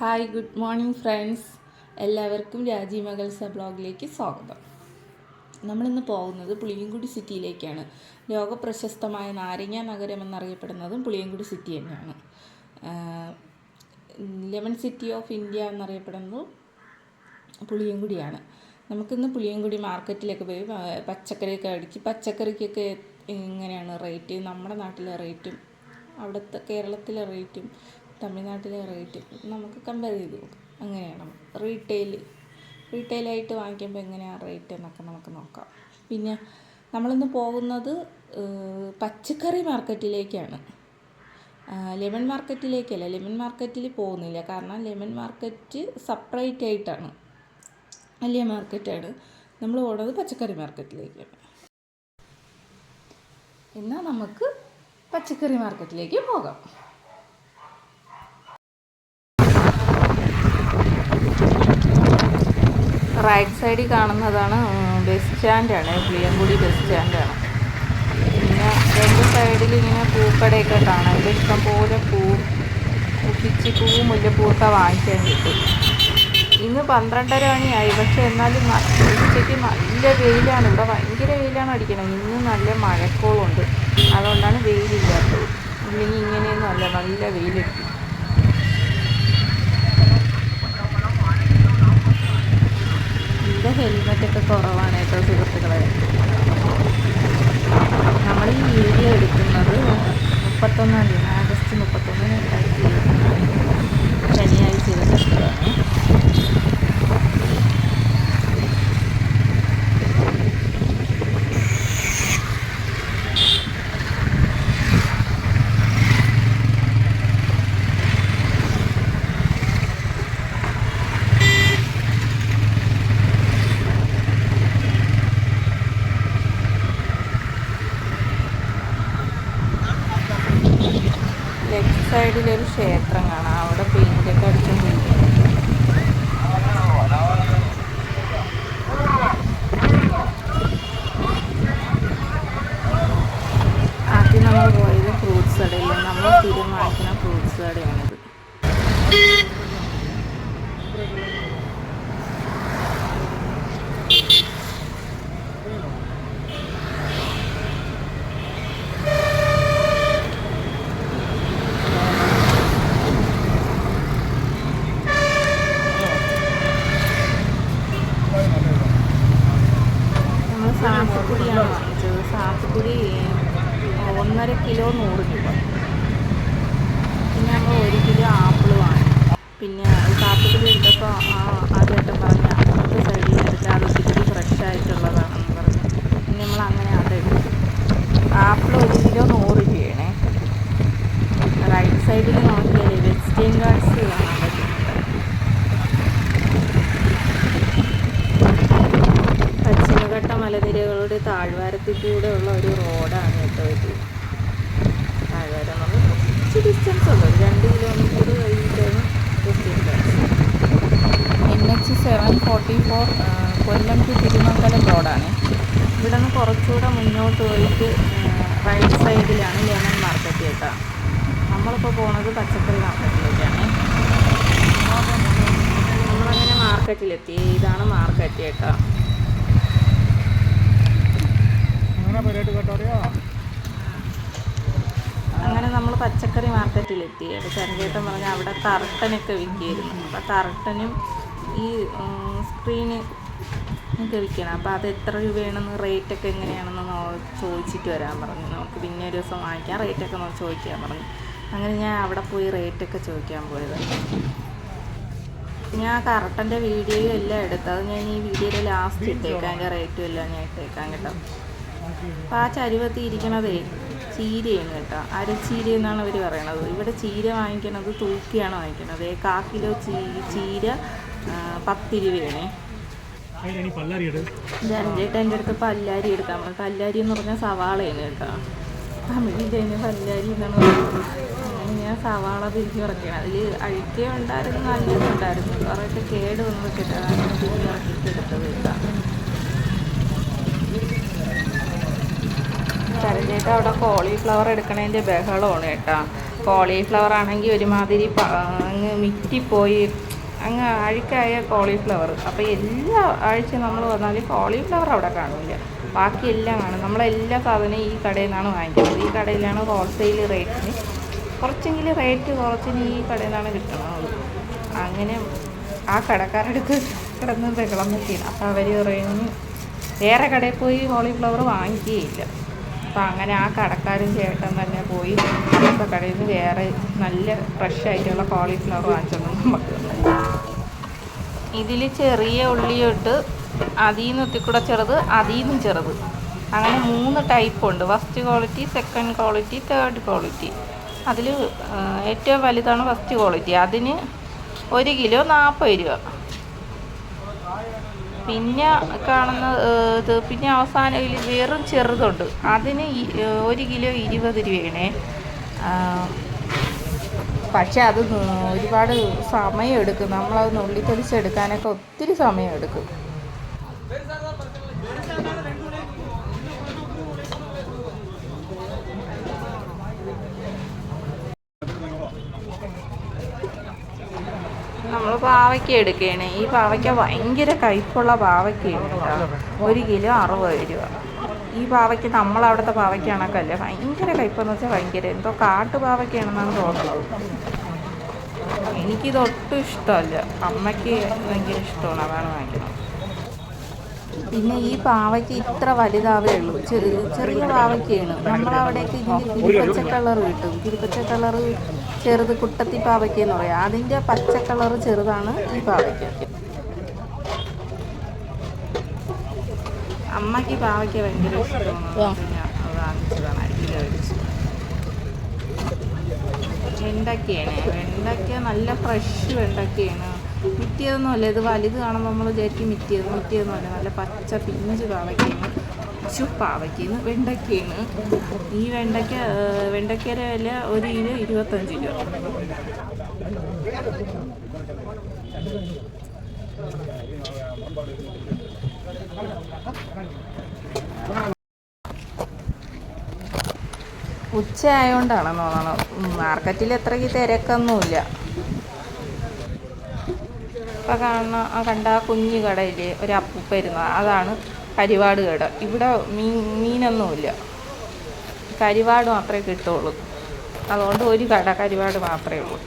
Hi good morning friends എല്ലാവർക്കും രാജി മകൾസ ബ്ലോഗിലേക്ക് സ്വാഗതം. നമ്മളിന്ന് പോകുന്നത് പുളിയങ്കുടി സിറ്റിയിലേക്കാണ്. ലോകപ്രശസ്തമായ നാരങ്ങ നഗരം എന്നറിയപ്പെടുന്നതും പുളിയങ്കുടി സിറ്റി തന്നെയാണ്. ലെമൺ സിറ്റി ഓഫ് ഇന്ത്യ എന്നറിയപ്പെടുന്നതും പുളിയങ്കുടിയാണ്. നമുക്കിന്ന് പുളിയങ്കുടി മാർക്കറ്റിലൊക്കെ പോയി പച്ചക്കറിയൊക്കെ അടിച്ച് പച്ചക്കറിക്കൊക്കെ എങ്ങനെയാണ് റേറ്റ്? നമ്മുടെ നാട്ടിലെ റേറ്റും അവിടുത്തെ കേരളത്തിലെ റേറ്റും തമിഴ്നാട്ടിലെ റേറ്റ് നമുക്ക് കമ്പയർ ചെയ്ത് നോക്കാം. അങ്ങനെയാണ്. റീറ്റെയിൽ റീറ്റെയിലായിട്ട് വാങ്ങിക്കുമ്പോൾ എങ്ങനെയാണ് റേറ്റ് എന്നൊക്കെ നമുക്ക് നോക്കാം. പിന്നെ നമ്മളിന്ന് പോകുന്നത് പച്ചക്കറി മാർക്കറ്റിലേക്കാണ്. ലെമൺ മാർക്കറ്റിലേക്കല്ല. ലെമൺ മാർക്കറ്റിൽ പോകുന്നില്ല. കാരണം ലെമൺ മാർക്കറ്റ് സെപ്പറേറ്റ് ആയിട്ടാണ്. വലിയ മാർക്കറ്റാണ്. നമ്മൾ പോകുന്നത് പച്ചക്കറി മാർക്കറ്റിലേക്കാണ്. എന്നാൽ നമുക്ക് പച്ചക്കറി മാർക്കറ്റിലേക്ക് പോകാം. റൈറ്റ് സൈഡിൽ കാണുന്നതാണ് ബസ് സ്റ്റാൻഡാണ് പുളിയങ്കുടി ബസ് സ്റ്റാൻഡാണ് പിന്നെ രണ്ട് സൈഡിൽ ഇങ്ങനെ പൂക്കടയൊക്കെ കാണാം. ഇവിടെ ഇഷ്ടംപോലെ പൂവും പിച്ചിപ്പൂവും മുല്ലപ്പൂവൊക്കെ വാങ്ങിക്കാൻ കിട്ടും. ഇന്ന് പന്ത്രണ്ടര മണിയായി. പക്ഷെ എന്നാലും ഉച്ചയ്ക്ക് നല്ല വെയിലാണ്. ഇവിടെ ഭയങ്കര വെയിലാണ് അടിക്കണം. ഇന്ന് നല്ല മഴക്കോളുണ്ട്. അതുകൊണ്ടാണ് വെയിലില്ലാത്തത്. ഇല്ലെങ്കിൽ ഇങ്ങനെയൊന്നും അല്ല. നല്ല വെയിലടിക്കും. cheiro. പിന്നെ സാത്തുക്കുടി വീണ്ടപ്പോൾ ആ ആ ചേട്ടൻ പറഞ്ഞ അപ്പുറത്തെ സൈഡിൽ നിന്ന് എടുത്ത് അത് ഇത്തിരി ഫ്രഷ് ആയിട്ടുള്ളതാണെന്ന് പറഞ്ഞു പിന്നെ നമ്മൾ അങ്ങനെ അതെടുത്തു ആപ്പിൾ ഒരു കിലോ നൂറ് രൂപയാണേ റൈറ്റ് സൈഡിൽ നോക്കിയാൽ വെസ്റ്റേൺ ഗാർഡ്സ് കാണാൻ പറ്റുന്നുണ്ട് പശ്ചിമഘട്ട മലനിരകളുടെ താഴ്വാരത്തിൽ കൂടെയുള്ള ഒരു റോഡാണ് കേട്ടോ ഇത് താഴ്വാരം നമ്മൾ കുറച്ച് ഡിസ്റ്റൻസ് ഉള്ളൂ ഒരു രണ്ട് കിലോമീറ്റർ കഴിഞ്ഞിട്ടാണ് N H seven forty four Kollam to Thirumangalam റോഡാണ്. ഇവിടെ നിന്ന് കുറച്ചുകൂടെ മുന്നോട്ട് പോയിട്ട് റൈറ്റ് സൈഡിലാണ് ലെമൺ മാർക്കറ്റ് കേട്ടോ. നമ്മളിപ്പോൾ പോകുന്നത് പച്ചക്കറി മാർക്കറ്റിലേക്കാണ്. നമ്മളങ്ങനെ മാർക്കറ്റിലെത്തി. ഇതാണ് മാർക്കറ്റ് കേട്ടോ. അങ്ങനെ നമ്മൾ പച്ചക്കറി മാർക്കറ്റിലെത്തി. അപ്പോൾ പറഞ്ഞാൽ പറഞ്ഞ അവിടെ തറട്ടനൊക്കെ വിൽക്കിയിരുന്നു അപ്പോൾ കർട്ടനും ഈ സ്ക്രീന് വിൽക്കണം അപ്പോൾ അത് എത്ര രൂപയാണെന്ന് റേറ്റൊക്കെ എങ്ങനെയാണെന്ന് ചോദിച്ചിട്ട് വരാൻ പറഞ്ഞു. നമുക്ക് പിന്നെ ഒരു ദിവസം വാങ്ങിക്കാം. റേറ്റൊക്കെ ഒന്ന് ചോദിക്കാൻ പറഞ്ഞു. അങ്ങനെ ഞാൻ അവിടെ പോയി റേറ്റൊക്കെ ചോദിക്കാൻ പോയത്. ഞാൻ കറക്റ്റന്റെ വീഡിയോയും എല്ലാം എടുത്തു അത് ഞാൻ ഈ വീഡിയോയിൽ ലാസ്റ്റ് ഇട്ടേക്കാം. അതിന്റെ റേറ്റും എല്ലാം ഞാൻ ഇട്ടേക്കാം കേട്ടോ. അപ്പം ആ ചരുവത്തി ഇരിക്കണതേ ചീരയാണ് കേട്ടോ. അരച്ചീര എന്നാണ് അവർ പറയണത്? ഇവിടെ ചീര വാങ്ങിക്കണത് തൂക്കിയാണ് വാങ്ങിക്കണത്. കാക്കിലോ കിലോ ചീ ചീര ആ, പത്ത് രൂപയാണേ അതിനാണ് പല്ലാരിയുടെ ജനഞ്ചേട്ടൻ എന്റെ അടുത്ത് പല്ലാരി എടുക്കാൻ പറഞ്ഞു പല്ലാരി എന്ന് പറഞ്ഞാൽ സവാളയാണ് കേട്ടോ. തമിഴിൽ അതിന് പല്ലാരി എന്നാണ് പറയുന്നത്. ഞാൻ സവാള തിരിച്ച് ഇറക്കിയത് അതിൽ അഴുക്കേ ഉണ്ടായിരുന്നു നല്ലതുണ്ടായിരുന്നു കുറേയൊക്കെ കേട് വന്നത് കേട്ടോ അങ്ങനെ തിരിച്ച് കേട്ടോ. ചരഞ്ഞേട്ട അവിടെ കോളിഫ്ലവർ എടുക്കണതിന്റെ ബഹളമാണ് കേട്ടോ. കോളിഫ്ലവർ ആണെങ്കിൽ ഒരുമാതിരി അങ്ങ് മിറ്റിപ്പോയി. അങ്ങ് അഴുക്കായ കോളിഫ്ലവർ അപ്പോൾ എല്ലാ ആഴ്ച നമ്മൾ വന്നാൽ കോളിഫ്ലവർ അവിടെ കാണില്ല. ബാക്കി എല്ലാം കാണും. നമ്മളെല്ലാ സാധനവും ഈ കടയിൽ നിന്നാണ് വാങ്ങിക്കുന്നത്. ഈ കടയിലാണ് ഹോൾസെയിൽ റേറ്റിന് കുറച്ചെങ്കിലും റേറ്റ് കുറച്ചിന് ഈ കടയിൽ നിന്നാണ് കിട്ടുന്നത് അങ്ങനെ ആ കടക്കാരടുത്ത് കിടന്ന് ബഹളം വെച്ചിരുന്നു അപ്പോൾ അവർ പറയുന്നു വേറെ കടയിൽ പോയി കോളിഫ്ലവർ വാങ്ങിക്കുകയില്ല അപ്പോൾ അങ്ങനെ ആ കടക്കാരും ചേട്ടൻ തന്നെ പോയി അന്നത്തെ കടയിൽ നിന്ന് വേറെ നല്ല ഫ്രഷ് ആയിട്ടുള്ള കോളിഫ്ലവർ വാങ്ങിച്ചു നമുക്ക് ഇതിൽ ചെറിയ ഉള്ളിയിട്ട് അതിൽ നിന്ന് ഒത്തിക്കൂടെ ചെറുത് അതിൽ നിന്നും ചെറുത്. അങ്ങനെ മൂന്ന് ടൈപ്പ് ഉണ്ട്. First quality second quality third quality അതിൽ ഏറ്റവും വലുതാണ് ഫസ്റ്റ് ക്വാളിറ്റി അതിന് ഒരു കിലോ നാൽപ്പത് രൂപ. പിന്നെ കാണുന്ന ഇത് പിന്നെ അവസാനം ഇതിൽ വെറും ചെറുതുണ്ട്. അതിന് ഒരു കിലോ ഇരുപത് രൂപയാണേ. പക്ഷെ അത് ഒരുപാട് സമയം എടുക്കും. നമ്മളത് നുള്ളിത്തൊലിച്ചെടുക്കാനൊക്കെ ഒത്തിരി സമയം നമ്മൾ പാവയ്ക്ക എടുക്കുകയാണ് ഈ പാവയ്ക്ക ഭയങ്കര കയ്പുള്ള പാവയ്ക്കയാണ് കേട്ടോ. ഒരു കിലോ അറുപത് രൂപ. ഈ പാവയ്ക്ക് നമ്മളവിടുത്തെ പാവയ്ക്ക ഭയങ്കര കയ്പെന്ന് വെച്ചാൽ ഭയങ്കര. എന്തോ കാട്ടു പാവയ്ക്കാണെന്നാണ് തോന്നുന്നത്. എനിക്കിത് ഒട്ടും ഇഷ്ടമല്ല. അമ്മയ്ക്ക് ഭയങ്കര ഇഷ്ടമാണ്. അതാണ് വാങ്ങിക്കുന്നത്. പിന്നെ ഈ പാവയ്ക്ക് ഇത്ര വലുതാവേ ഉള്ളൂ. ചെറിയ ചെറിയ പാവയ്ക്കാണ് നമ്മളവിടേക്ക് ഇതിന്റെ കിരിപ്പച്ച കളർ കിട്ടും. കിരിപ്പച്ച കളർ ചെറുത് കുട്ടത്തി പാവയ്ക്ക എന്ന് പറയാം. അതിന്റെ പച്ച കളർ ചെറുതാണ് ഈ പാവയ്ക്ക. അമ്മയ്ക്ക് പാവയ്ക്ക ഭയങ്കര വെണ്ടക്കയാണ്. വെണ്ടക്ക നല്ല ഫ്രഷ് വെണ്ടക്കയാണ്. മിറ്റിയതൊന്നുമല്ല. ഇത് വലുത് കാണുമ്പോൾ നമ്മൾ വിചാരിക്കും മിറ്റിയത്. മിറ്റിയതൊന്നുമല്ല. നല്ല പച്ച പിഞ്ച് പാവയ്ക്കയാണ് ചു പാവയ്ക്കുന്നു വെണ്ടയ്ക്കയാണ് ഈ വെണ്ടയ്ക്ക വെണ്ടയ്ക്കര വില ഒരു കിലോ ഇരുപത്തഞ്ച് രൂപ. ഉച്ച ആയതുകൊണ്ടാണെന്ന് തോന്നണം മാർക്കറ്റിൽ അത്രയ്ക്ക് തിരക്കൊന്നുമില്ല. ഇപ്പം കാണുന്ന കണ്ട ആ കുഞ്ഞു കടയിൽ ഒരു അപ്പൂപ്പ ഇരുന്ന അതാണ് കരിവാട് കട ഇവിടെ മീൻ മീനൊന്നുമില്ല. കരിവാട് മാത്രമേ കിട്ടുള്ളൂ അതുകൊണ്ട് ഒരു കട കരിവാട് മാത്രമേ ഉള്ളൂ.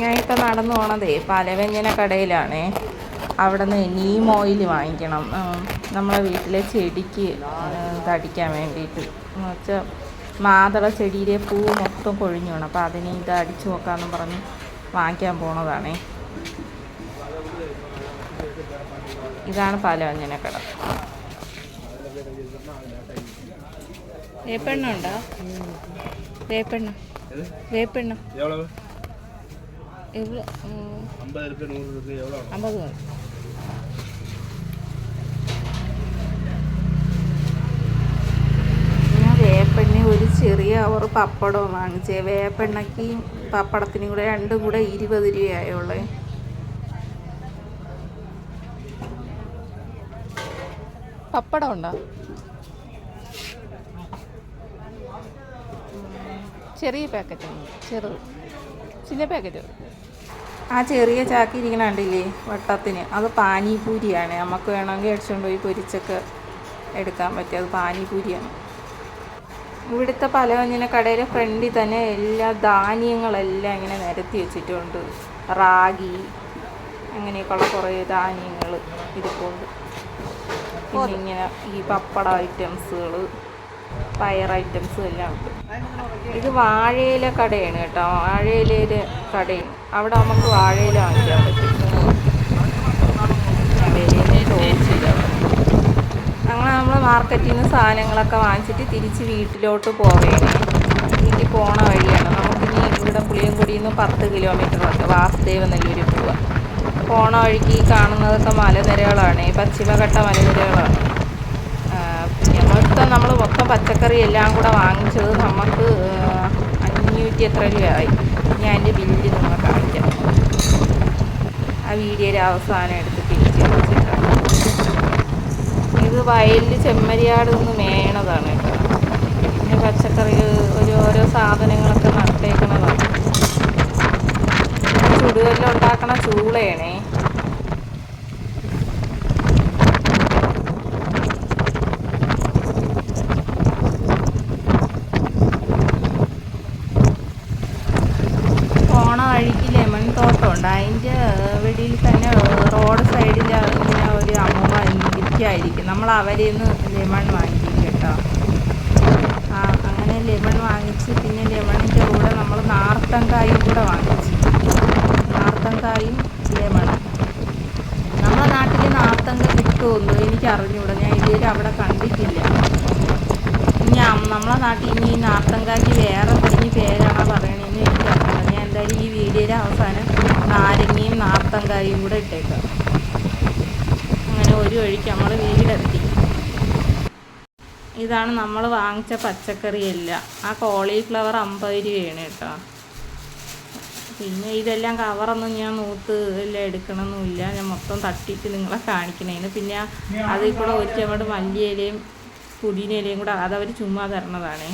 ഞാനിപ്പോൾ നടന്നു പോണതേ പലവ്യഞ്ജന കടയിലാണേ. അവിടെ നിന്ന് നീം ഓയിൽ വാങ്ങിക്കണം. നമ്മളെ വീട്ടിലെ ചെടിക്ക് തടിക്കാൻ വേണ്ടിയിട്ട്. എന്ന് വെച്ചാൽ മാതള ചെടിയിലെ പൂ മൊത്തം കൊഴിഞ്ഞു വേണം. അപ്പോൾ അതിനെ ഇത് അടിച്ചു നോക്കാമെന്ന് പറഞ്ഞ് വാങ്ങിക്കാൻ പോണതാണേ. ഇതാണ് പാലവഞ്ഞനക്കട വേപ്പെണ്ണ ഉണ്ടോ വേപ്പെണ്ണ. വേപ്പെണ്ണ. അമ്പത് ഒരു ചെറിയ അവർ പപ്പടവും വാങ്ങിച്ചേ. വേപ്പെണ്ണയ്ക്ക് പപ്പടത്തിനും കൂടെ രണ്ടും കൂടെ ഇരുപത് രൂപയായുള്ളേ പപ്പടം ഉണ്ടോ ചെറിയ പാക്കറ്റ് ചെറുത് ചിന്ന പാക്കറ്റ് ആ ചെറിയ ചാക്കി ഇരിക്കണ കണ്ടില്ലേ? വട്ടത്തിന്. അത് പാനിപൂരിയാണ്. നമുക്ക് വേണമെങ്കിൽ അടിച്ചുകൊണ്ട് പോയി പൊരിച്ചൊക്കെ എടുക്കാൻ പറ്റും. അത് പാനിപൂരിയാണ്. ഇവിടുത്തെ പലവ്യഞ്ജന കടയിലെ ഫ്രണ്ടിൽ തന്നെ എല്ലാ ധാന്യങ്ങളെല്ലാം ഇങ്ങനെ നിരത്തി വെച്ചിട്ടുണ്ട്. റാഗി അങ്ങനെയൊക്കെയുള്ള കുറേ ധാന്യങ്ങൾ ഇരിപ്പുണ്ട് പിന്നെ ഇങ്ങനെ ഈ പപ്പട ഐറ്റംസുകൾ പയർ ഐറ്റംസ് എല്ലാം ഉണ്ട്. ഇത് വാഴയില കടയാണ് കേട്ടോ. വാഴയിലയിലെ കടയാണ്. അവിടെ നമുക്ക് വാഴയില വാങ്ങിക്കാൻ പറ്റും. അങ്ങനെ നമ്മൾ മാർക്കറ്റിൽ നിന്ന് സാധനങ്ങളൊക്കെ വാങ്ങിച്ചിട്ട് തിരിച്ച് വീട്ടിലോട്ട് പോവുകയാണ് വീട്ടിൽ പോണ വഴിയാണ്. നമുക്കിനി ഇവിടെ പുളിയൻകുടിയിൽ നിന്ന് പത്ത് കിലോമീറ്റർ ഉണ്ട് വാസുദേവ നെല്ലൂർ പോവുക പോണ വഴിക്ക് കാണുന്നതൊക്കെ മലനിരകളാണ്. പശ്ചിമഘട്ട മലനിരകളാണ്. മൊത്തം നമ്മൾ മൊത്തം പച്ചക്കറി എല്ലാം കൂടെ വാങ്ങിച്ചത് നമുക്ക് അഞ്ഞൂറ്റി എത്ര രൂപയായി. ഞാൻ എന്റെ ബില്ല് നിങ്ങൾ കാണിക്കാം. ആ വീഡിയോയിൽ അവസാനം എടുത്ത് വെച്ചിട്ടാണ് ഇത് വയലിൽ ചെമ്മരിയാട് നിന്ന് മേയണതാണ് പിന്നെ പച്ചക്കറി ഒരു ഓരോ സാധനങ്ങളൊക്കെ നട്ടേക്കണ ചുടുകല്ലുണ്ടാക്കണ ചൂളയാണേ പോണ വഴിക്ക് ലെമൺ തോട്ടമുണ്ട് അതിന്റെ വെളിയിൽ തന്നെ റോഡ് സൈഡിൽ ഇങ്ങനെ ഒരു അമ്മൂമ്മ ഇരിക്കായിരിക്കും അവരിൽ നിന്ന് ലെമൺ വാങ്ങിക്കും കേട്ടോ. ആ അങ്ങനെ ലെമൺ വാങ്ങിച്ച് പിന്നെ ലെമണിന്റെ കൂടെ നമ്മൾ നാർത്തങ്കായും കൂടെ വാങ്ങിച്ചു. നാർത്തങ്കായും ലെമണും. നമ്മുടെ നാട്ടിൽ നാർത്തങ്ക കിട്ടുമെന്ന് എനിക്ക് അറിഞ്ഞൂടാ ഞാൻ ഇതുവരെ അവിടെ കണ്ടിട്ടില്ല. ഇനി നമ്മളെ നാട്ടിൽ ഇനി ഈ നാർത്തങ്കായ്ക്ക് വേറെ എന്തെങ്കിലും പേരാണോ പറയണതെന്ന് എനിക്ക് അറിഞ്ഞൂടാ ഞാൻ എന്തായാലും ഈ വീഡിയോയുടെ അവസാനം നാരങ്ങയും നാർത്തങ്കായും കൂടെ ഇട്ടേക്കാം. അങ്ങനെ ഒരു വഴിക്ക് നമ്മൾ വീടെത്തി. ഇതാണ് നമ്മൾ വാങ്ങിച്ച പച്ചക്കറി എല്ലാം ആ കോളിഫ്ലവർ അമ്പത് രൂപയാണ് കേട്ടോ. പിന്നെ ഇതെല്ലാം കവറൊന്നും ഞാൻ നൂത്ത് എല്ലാം എടുക്കണമെന്നില്ല ഞാൻ മൊത്തം തട്ടിയിട്ട് നിങ്ങളെ കാണിക്കണേന് പിന്നെ അതിൽ കൂടെ ഒരു ചുവട് മല്ലിയിലയും പുതിനയിലയും കൂടെ അതവർ ചുമ്മാ തരണതാണേ.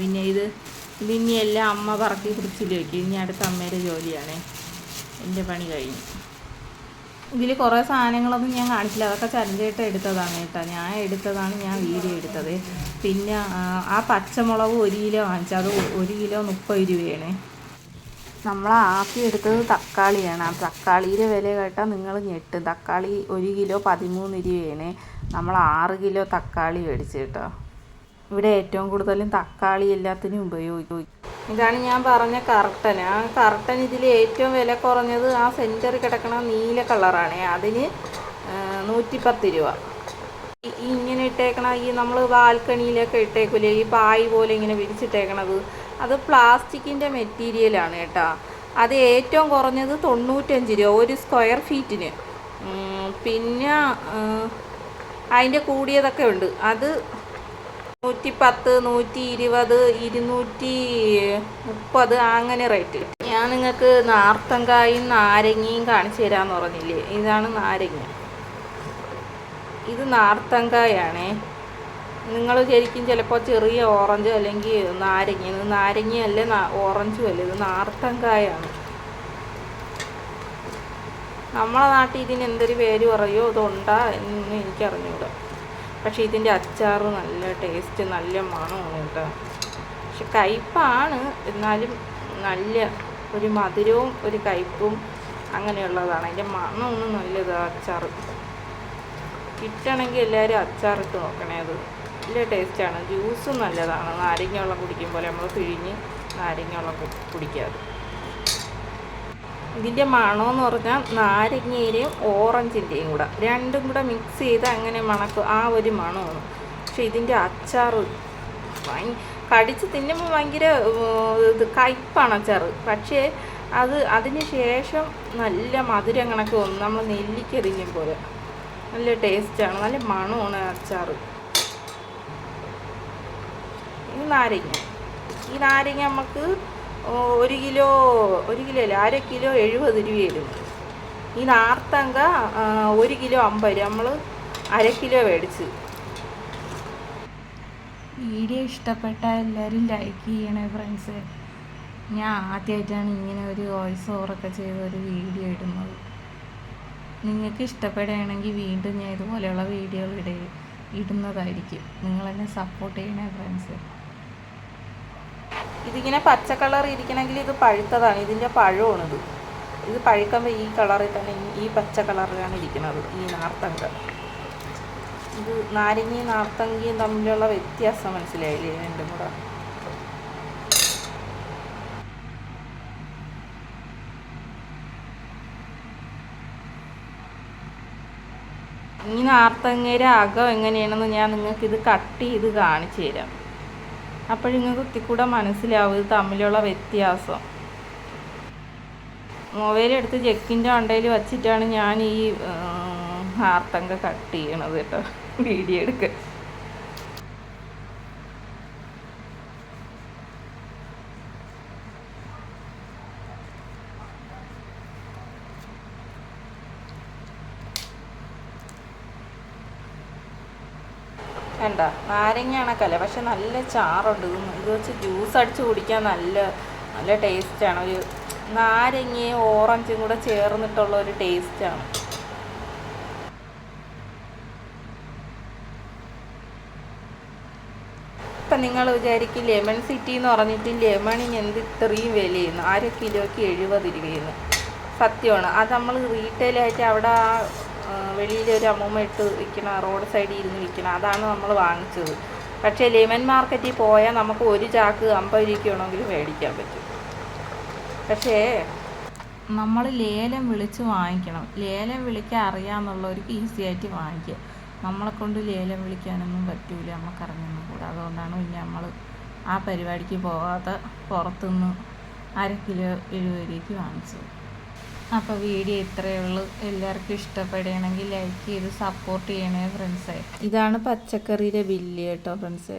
പിന്നെ ഇത് ഇതിനി എല്ലാം അമ്മ പറക്കി പിടിച്ചിൽ വയ്ക്കും ഇനി അടുത്ത അമ്മയുടെ ജോലിയാണേ. എന്റെ പണി കഴിഞ്ഞു. ഇതിൽ കുറേ സാധനങ്ങളൊന്നും ഞാൻ കാണിച്ചില്ല. അതൊക്കെ ചരഞ്ചേട്ട എടുത്തതാണ് കേട്ടോ. ഞാൻ എടുത്തതാണ് ഞാൻ വീഡിയോ എടുത്തത്. പിന്നെ ആ, പച്ചമുളക് ഒരു കിലോ വാങ്ങിച്ചു. അത് ഒരു കിലോ മുപ്പത് രൂപയാണ്. നമ്മൾ ആക്കി എടുത്തത് തക്കാളിയാണ്. ആ തക്കാളിയുടെ വില കേട്ടാൽ നിങ്ങൾ ഞെട്ടും. തക്കാളി ഒരു കിലോ പതിമൂന്ന് രൂപയാണ്. നമ്മൾ ആറ് കിലോ തക്കാളി മേടിച്ചു കേട്ടോ. ഇവിടെ ഏറ്റവും കൂടുതലും തക്കാളി എല്ലാത്തിനും ഉപയോഗിക്കും. ഇതാണ് ഞാൻ പറഞ്ഞ കർട്ടൻ. ആ കർട്ടൻ ഇതിൽ ഏറ്റവും വില കുറഞ്ഞത് ആ സെന്ററിൽ കിടക്കണ നീല കളറാണ്. അതിന് നൂറ്റിപ്പത്ത് രൂപ. ഇങ്ങനെ ഇട്ടേക്കണ ഈ നമ്മൾ ബാൽക്കണിയിലൊക്കെ ഇട്ടേക്കില്ലേ ഈ പായ് പോലെ ഇങ്ങനെ വിരിച്ചിട്ടേക്കണത്. അത് പ്ലാസ്റ്റിക്കിന്റെ മെറ്റീരിയലാണ് കേട്ടോ. അത് ഏറ്റവും കുറഞ്ഞത് തൊണ്ണൂറ്റഞ്ച് രൂപ ഒരു സ്ക്വയർ ഫീറ്റിന്. പിന്നെ അതിന്റെ കൂടിയതൊക്കെ ഉണ്ട്. അത് നൂറ്റി പത്ത് നൂറ്റി ഇരുപത് ഇരുന്നൂറ്റി മുപ്പത് അങ്ങനെ റേറ്റ്. ഞാൻ നിങ്ങൾക്ക് നാർത്തങ്കായും നാരങ്ങയും കാണിച്ചു തരാമെന്ന് പറഞ്ഞില്ലേ? ഇതാണ് നാരങ്ങ. ഇത് നാർത്തങ്കായാണേ നിങ്ങൾ ശരിക്കും ചിലപ്പോൾ ചെറിയ ഓറഞ്ച് അല്ലെങ്കിൽ നാരങ്ങ. ഇത് നാരങ്ങയല്ല ഓറഞ്ചും അല്ല? ഇത് നാർത്തങ്കായാണ് നമ്മളെ നാട്ടിൽ ഇതിന് എന്തൊരു പേര് പറയോ? ഇതുണ്ടാ എന്ന് എനിക്കറിഞ്ഞൂടാ. പക്ഷേ ഇതിന്റെ അച്ചാറ് നല്ല ടേസ്റ്റ് നല്ല മണമാണ് കേട്ടോ. പക്ഷെ കയ്പ്പാണ്. എന്നാലും നല്ല ഒരു മധുരവും ഒരു കയ്പ്പും അങ്ങനെയുള്ളതാണ്. അതിന്റെ മണമൊന്നും നല്ലത് അച്ചാർ കിട്ടണമെങ്കിൽ എല്ലാവരും അച്ചാറിട്ട് നോക്കണേ. അത് നല്ല ടേസ്റ്റാണ്. ജ്യൂസും നല്ലതാണ്. നാരങ്ങ വെള്ളം കുടിക്കുമ്പോൾ നമ്മൾ പിഴിഞ്ഞ് നാരങ്ങ വെള്ളം കുടിക്കാറ്. ഇതിന്റെ മണമെന്ന് പറഞ്ഞാൽ നാരങ്ങയുടെയും ഓറഞ്ചിന്റെയും കൂടെ. രണ്ടും കൂടെ മിക്സ് ചെയ്ത് അങ്ങനെ മണക്കും ആ ഒരു മണമാണ്. പക്ഷെ ഇതിന്റെ അച്ചാർ കടിച്ച് തിന്നുമ്പോൾ ഭയങ്കര ഇത് കയ്പ്പാണ് അച്ചാറ്. പക്ഷേ അത് അതിന് ശേഷം നല്ല മധുരം കണക്ക് തോന്നും നമ്മൾ നെല്ലിക്കരിഞ്ഞ പോലെ. നല്ല ടേസ്റ്റാണ്. നല്ല മണമാണ് അച്ചാർ ഈ നാരങ്ങ. ഈ നാരങ്ങ നമുക്ക് ഒരു കിലോ ഒരു കിലോ അല്ല അര കിലോ എഴുപത് രൂപയിലും ഈ നാർത്തങ്ക ഒരു കിലോ അമ്പത് രൂപ. നമ്മൾ അര കിലോ മേടിച്ച്. വീഡിയോ ഇഷ്ടപ്പെട്ട എല്ലാവരും ലൈക്ക് ചെയ്യണേ ഫ്രണ്ട്സ് ഞാൻ ആദ്യമായിട്ടാണ് ഇങ്ങനെ ഒരു വോയിസ് ഓവറൊക്കെ ചെയ്ത ഒരു വീഡിയോ ഇടുന്നത്. നിങ്ങൾക്ക് ഇഷ്ടപ്പെടുകയാണെങ്കിൽ വീണ്ടും ഞാൻ ഇതുപോലെയുള്ള വീഡിയോകൾ ഇട ഇടുന്നതായിരിക്കും. നിങ്ങളെന്നെ സപ്പോർട്ട് ചെയ്യണേ ഫ്രണ്ട്സ് ഇതിങ്ങനെ പച്ച കളർ ഇരിക്കണമെങ്കിൽ ഇത് പഴുത്തതാണ്. ഇതിന്റെ പഴമാണിത്. ഇത് പഴുക്കുമ്പോൾ ഈ കളറിൽ തന്നെ ഈ- പച്ച കളറിലാണ് ഇരിക്കുന്നത്. ഈ നാർത്തങ്ക. ഇത് നാരങ്ങയും നാർത്തങ്കയും തമ്മിലുള്ള വ്യത്യാസം മനസ്സിലായില്ലേ? രണ്ടും കൂടെ. ഈ നാർത്തങ്ങയുടെ അകം എങ്ങനെയാണെന്ന് ഞാൻ നിങ്ങൾക്ക് ഇത് കട്ട് ചെയ്ത് കാണിച്ചു തരാം. അപ്പോൾ നിങ്ങൾക്ക് ഒത്തിക്കൂടെ മനസ്സിലാവും. ഇത് തമ്മിലുള്ള വ്യത്യാസം. മൊബൈൽ എടുത്ത് ചെക്കിന്റെ അണ്ടയിൽ വച്ചിട്ടാണ് ഞാൻ ഈ ആർത്തങ്ക കട്ട് ചെയ്യണത് കേട്ടോ. വീഡിയോ എടുക്കുക വേണ്ട. നാരങ്ങ കണക്കല്ല പക്ഷെ നല്ല ചാറുണ്ട്. ഇത് വെച്ച് ജ്യൂസ് അടിച്ച് കുടിക്കാൻ നല്ല നല്ല ടേസ്റ്റാണ് ഒരു നാരങ്ങയും ഓറഞ്ചും കൂടെ ചേർന്നിട്ടുള്ള ഒരു ടേസ്റ്റാണ് ഇപ്പം നിങ്ങൾ വിചാരിക്കും ലെമൺ സിറ്റി എന്ന് പറഞ്ഞിട്ട് ലെമണിന് എന്ത് ഇത്രയും വിലയെന്ന് അര കിലോയ്ക്ക് എഴുപത് രൂപയെന്ന് സത്യമാണ്. അത് നമ്മൾ റീറ്റെയിലായിട്ട് അവിടെ ആ വെളിയിലൊരു അമ്മൂമ്മ ഇട്ട് വിൽക്കണ റോഡ് സൈഡിൽ ഇരുന്ന് വിൽക്കണ അതാണ് നമ്മൾ വാങ്ങിച്ചത്. പക്ഷേ ലെമൺ മാർക്കറ്റിൽ പോയാൽ നമുക്ക് ഒരു ചാക്ക് അമ്പത് രൂപയ്ക്ക് വേണമെങ്കിലും മേടിക്കാൻ പറ്റും. പക്ഷേ നമ്മൾ ലേലം വിളിച്ച് വാങ്ങിക്കണം. ലേലം വിളിക്കാൻ അറിയാമെന്നുള്ളവർക്ക് ഈസി ആയിട്ട് വാങ്ങിക്കുക നമ്മളെ കൊണ്ട് ലേലം വിളിക്കാനൊന്നും പറ്റൂല നമുക്കറിഞ്ഞൊന്നും കൂടെ. അതുകൊണ്ടാണ് പിന്നെ നമ്മൾ ആ പരിപാടിക്ക് പോകാതെ പുറത്തുനിന്ന് അര കിലോ എഴുപത് രൂപയ്ക്ക് വാങ്ങിച്ചത്. അപ്പോൾ വീഡിയോ ഇത്രയേ ഉള്ളൂ. എല്ലാവർക്കും ഇഷ്ടപ്പെടുകയാണെങ്കിൽ ലൈക്ക് ചെയ്ത് സപ്പോർട്ട് ചെയ്യണേ ഫ്രണ്ട്സേ ഇതാണ് പച്ചക്കറിയുടെ ബില്ല് കേട്ടോ ഫ്രണ്ട്സേ